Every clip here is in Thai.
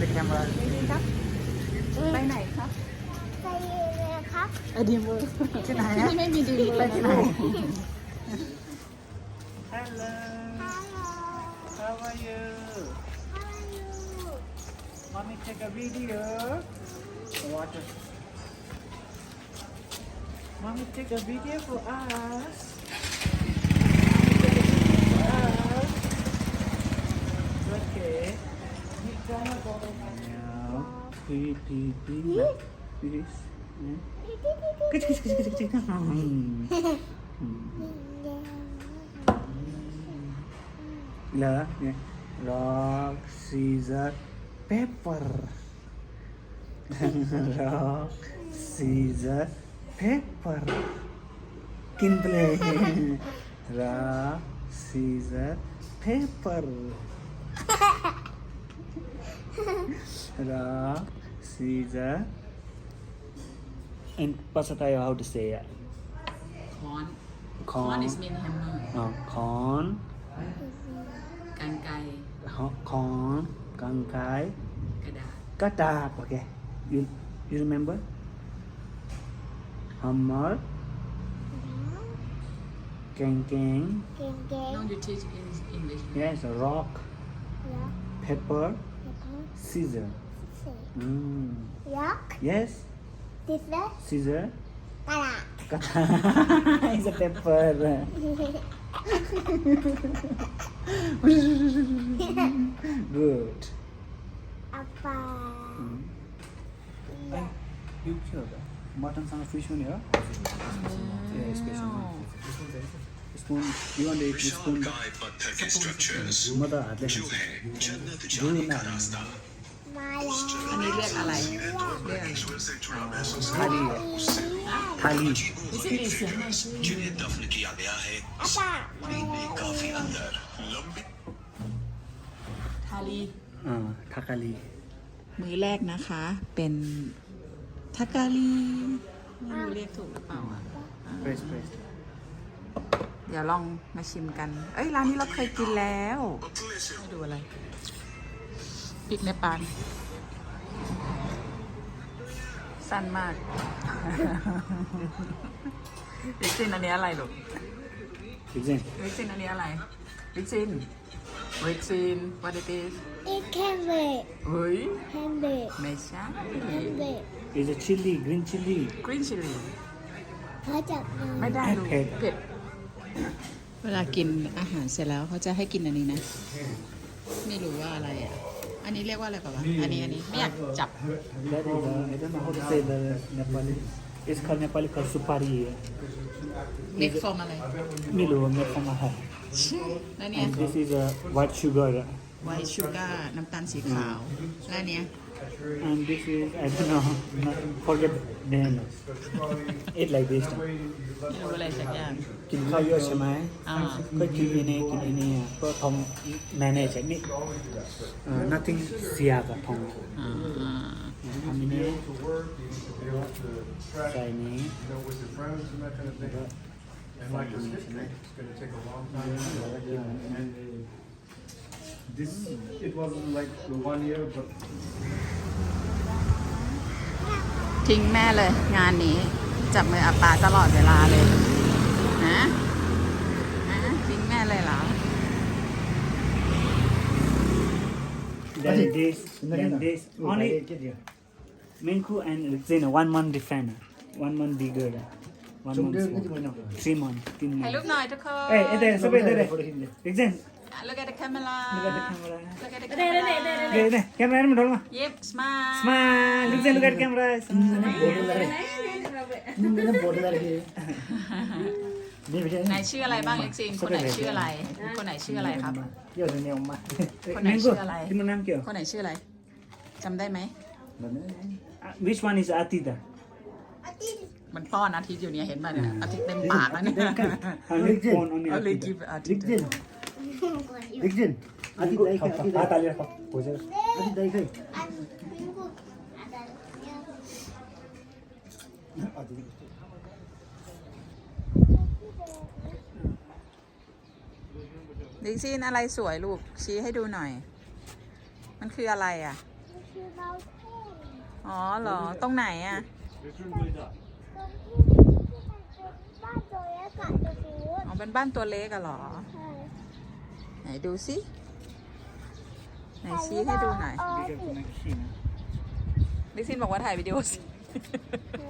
the camera ครับ ไปไหนครับ ไปเลยครับ ไปดีเวอร์ ที่ไหน ที่ อะ นี่ไม่มีดีเวอร์ ไปที่ไหน ลูก Hello ฮัลโหล how are you ฮัลโหล mommy take a video water mommy take a video for us Kecil, kecil, kecil, kecil, kecil. Hmm. Lah, ya. Rock, scissor, paper. Rock, scissor, paper. Kindle. Rock, scissor, paper. Rock, Caesar. And basta tayo how to say it. Corn. Corn. Is mean hammer. No, corn. Kangkai. Huh? Corn. Kangkai. Kada. Kada. Okay. You you remember? Hammer. Kang kang. Kang kang. No, you teach in English. Yes, rock. Yeah. Pepper. Pepper. Scissor. Mm. Rock. Yes. Scissor. Scissor. Kata. it's a pepper. Good. Apa. Mm. Yeah. You killed that. Mutton and fish on here. Yeah, especially. Spoon you want एक spoon मत อันนี้เรียกอะไร เรียกทาลีทาลีทาลีอทากาลี มือแรกนะคะ เป็นทากาลีไม่รู้เรียกถูกหรือเปล่าอะเดี๋ยวลองมาชิมกัน เอ้ยร้านนี้เราเคยกินแล้วดูอะไร พริกในปานสั้นมากวิกซินอันนี้อะไรลูก Exam. วิกซินอันนี้อะไรวิกซินวิกซิน what it is อีกแค่เบรกเฮ้ยแฮมเบรกไม่ใช่แฮมเบรก It's a chili, green chili. กรีนชิลลี่เพราะจากนั้นไม่ได้ลูกเผ็ดเผ็ดเวลากินอาหารเสร็จแล้วเขาจะให้กินอันนี้นะ ไม่รู้ว่าอะไรอะ อันนี้เรียกว่าอะไรก่อนวะอันนี้อันนี้ไม่อยากจับ That is, uh, I don't know how to say the Nepali. It's called Nepali called supari. เม็กฟอร์มอะไร Milu, made from a home. แล้วเนี่ย And this is a white sugar. ไวท์ชูการ์น้ำตาลสีขาว แล้วอันเนี้ย And this is, I don't know, not, forget the name. Eat like this. ไม่รู้อะไรสักอย่าง กินข้าวเยอะใช่ไหม อ่า ก็กินอันนี้กินอันนี้ก็ท้อง manage อันนี้เอ่อ nothing เสียกับท้อง อ่า ทำอันนี้ใส่นี้ you know, with your friends and that kind of thing. And like a stick cake, it's gonna take a long time. And this, it wasn't like the one year, but ทิ้งแม่เลย งานนี้จับมืออาปาตลอดเวลาเลยนะนะทิ้งแม่เลยเหรอ then this then this only Minku and Zena one month different one month bigger one month small three month तीन ถ่าย month รูปหน่อยทุกคนเอ้ยเดี๋ยวส เปนเดี๋ยว Exam Look at the camera look at the camera Look at the camera เดี๋ยวเดี๋ยว camera มันโดนมา Yep smile smile Exam look at the camera smile ไหนชื่ออะไรบ้างเล็กซินคนไหนชื่ออะไร คนไหนชื่ออะไรครับเดี๋ยวเนี่ยมาคนไหนชื่ออะไรที่มันน้ำเกี่ยวคนไหนชื่ออะไรจำได้ไหม which one is Atida มันป้อนอาทิตย์อยู่เนี่ยเห็นป่ะเนี่ยอาทิตย์เต็มปากแล้วเนี่ย only phone only เอาเลย Atida กิฟอาทิตย์ Dikjin. Ati dai kai, ati हात dai. हालेर खाऊ. भुजेर. Ati dai kai. อันพิงกุอันนั้นเนี่ย Ati. ดิกซินอะไรสวยลูก ชี้ให้ดูหน่อย มันคืออะไรอ่ะ คือเราเท่ง อ๋อเหรอ ตรงไหนอ่ะ ตรงที่ที่มันเป็นบ้านโดยอากาศตรงนู้น อ๋อ เป็นบ้านตัวเล็กอะเหรอ ใช่ ไหนดูสิไหนชี้ให้ดูหน่อย Bigger connection. ลิซินบอกว่าถ่ายวิดีโอสิ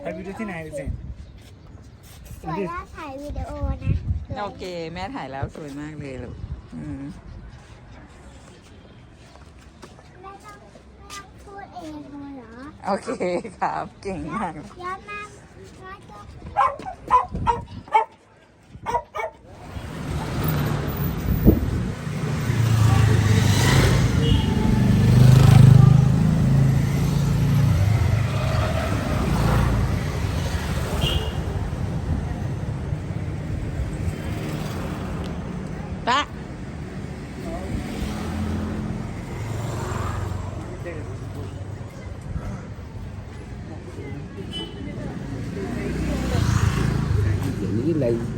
Have you seen Alexin? สวยน่าถ่ายวิดีโอนะสวยโอเค แม่ถ่ายแล้วสวยมากเลยลูกอืมไม่ต้องไม่ต้องพูดเองเลยเหรอโอเคครับ เก่งมากย้อนมาย้ guys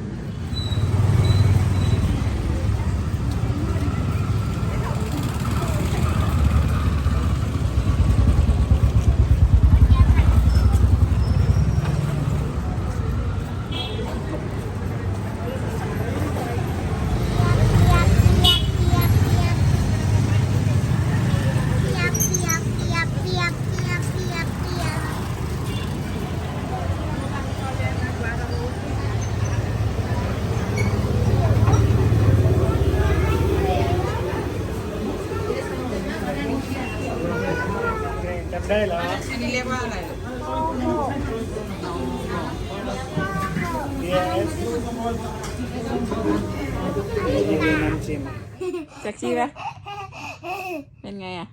ได้เหรออันนี้เรียกว่าอะไรลูก Yes นี่คือน้ำจิ้มแจ็คซี่ปะเป็นไงอะ